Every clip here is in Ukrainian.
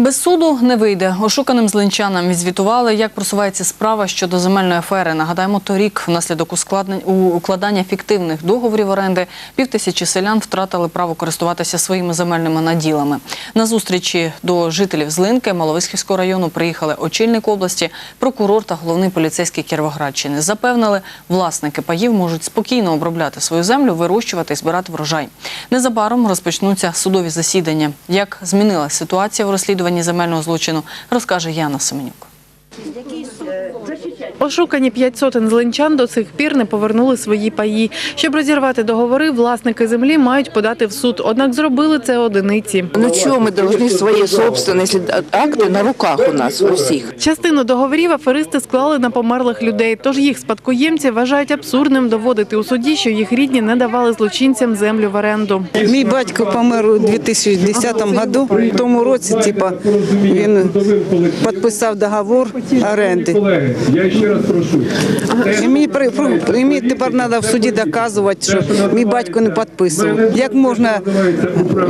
Без суду не вийде. Ошуканим злинчанам відзвітували, як просувається справа щодо земельної афери. Нагадаємо, торік внаслідок укладання фіктивних договорів оренди півтисячі селян втратили право користуватися своїми земельними наділами. На зустрічі до жителів Злинки Маловиськівського району приїхали очільник області, прокурор та головний поліцейський Кіровоградщини. Запевнили, власники паїв можуть спокійно обробляти свою землю, вирощувати і збирати врожай. Незабаром розпочнуться судові засідання. Як змінилася ситуація у розслідуванні земельного злочину, розкаже Яна Семенюк. Ошукані п'ять сотень злинчан до цих пір не повернули свої паї. Щоб розірвати договори, власники землі мають подати в суд. Однак зробили це одиниці. Ну чего мы должны свои собственные, если акты на руках у нас у всіх? Частину договорів аферисти склали на померлих людей. Тож їх спадкоємці вважають абсурдним доводити у суді, що їх рідні не давали злочинцям землю в оренду. Мій батько помер у 2010 году. В тому році, типа, він підписав договор оренди. Колеги, я ще раз прошу. І мені, при- при- і мені тепер треба в суді доказувати, що мій батько не підписував. Як можна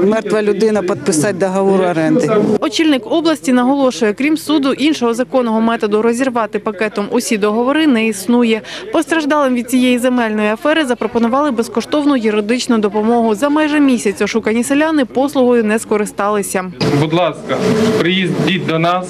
мертва людина підписати договор оренди? Очільник області наголошує, крім суду, іншого законного методу розірвати пакетом усі договори не існує. Постраждалим від цієї земельної афери запропонували безкоштовну юридичну допомогу. За майже місяць ошукані селяни послугою не скористалися. Будь ласка, приїздіть до нас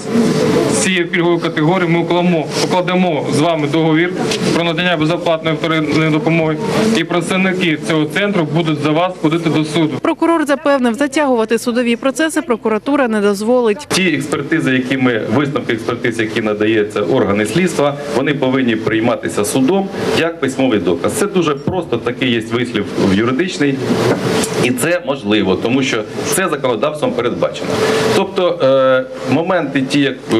з цієї пільгової категорії. Ми укладемо, укладемо з вами договір про надання безоплатної вторинної допомоги. І представники цього центру будуть за вас ходити до суду. Прокурор запевнив, затягувати судові процеси прокуратура не дозволить. Ті експертизи, які ми висновки експертиз, які надається органи слідства, вони повинні прийматися судом як письмовий доказ. Це дуже просто такий є вислів в юридичний, і це можливо, тому що це законодавством передбачено. Тобто е, моменти, ті, як е,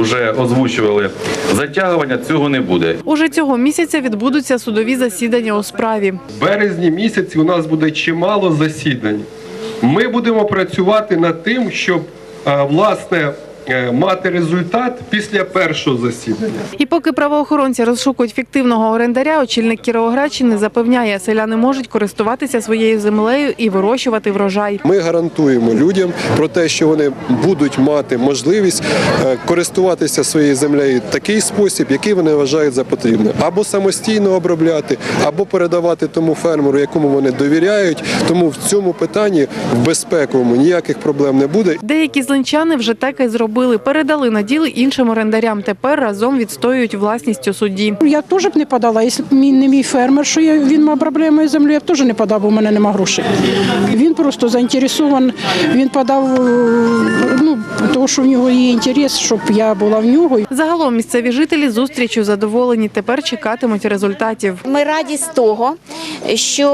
вже озвучували, затягування цього не буде. Уже цього місяця відбудуться судові засідання у справі. В березні місяці у нас буде чимало засідань. Ми будемо працювати над тим, щоб е, власне мати результат після першого засідання. І поки правоохоронці розшукують фіктивного орендаря, очільник Кіровоградщини запевняє, селяни можуть користуватися своєю землею і вирощувати врожай. Ми гарантуємо людям про те, що вони будуть мати можливість е, користуватися своєю землею в такий спосіб, який вони вважають за потрібне, або самостійно обробляти, або передавати тому фермеру, якому вони довіряють. Тому в цьому питанні в безпековому ніяких проблем не буде. Деякі злинчани вже так і зробили. Передали наділи іншим орендарям. Тепер разом відстоюють власність у суді. Я теж б не подала, якщо б мій не мій фермер, що я, він обробляє мою землю, я б теж не подав, бо в мене нема грошей. Він просто заінтересований, він подав, е, ну, тому що в нього є інтерес, щоб я була в нього. Загалом місцеві жителі зустрічю задоволені. Тепер чекатимуть результатів. Ми раді з того, що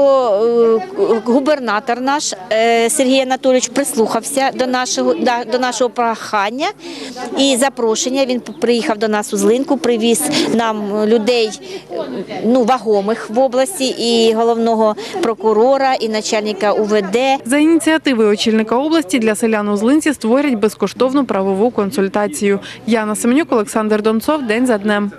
е, губернатор наш е, Сергій Анатолійович прислухався до нашого да, до нашого прохання і запрошення. Він приїхав до нас у Злинку, привіз нам людей ну вагомих в області і головного прокурора, і начальника УВД. За ініціативи очільника області для селян у Злинці створять безкоштовну правову консультацію. Яна Семенюк, Олександр Донцов. День за днем.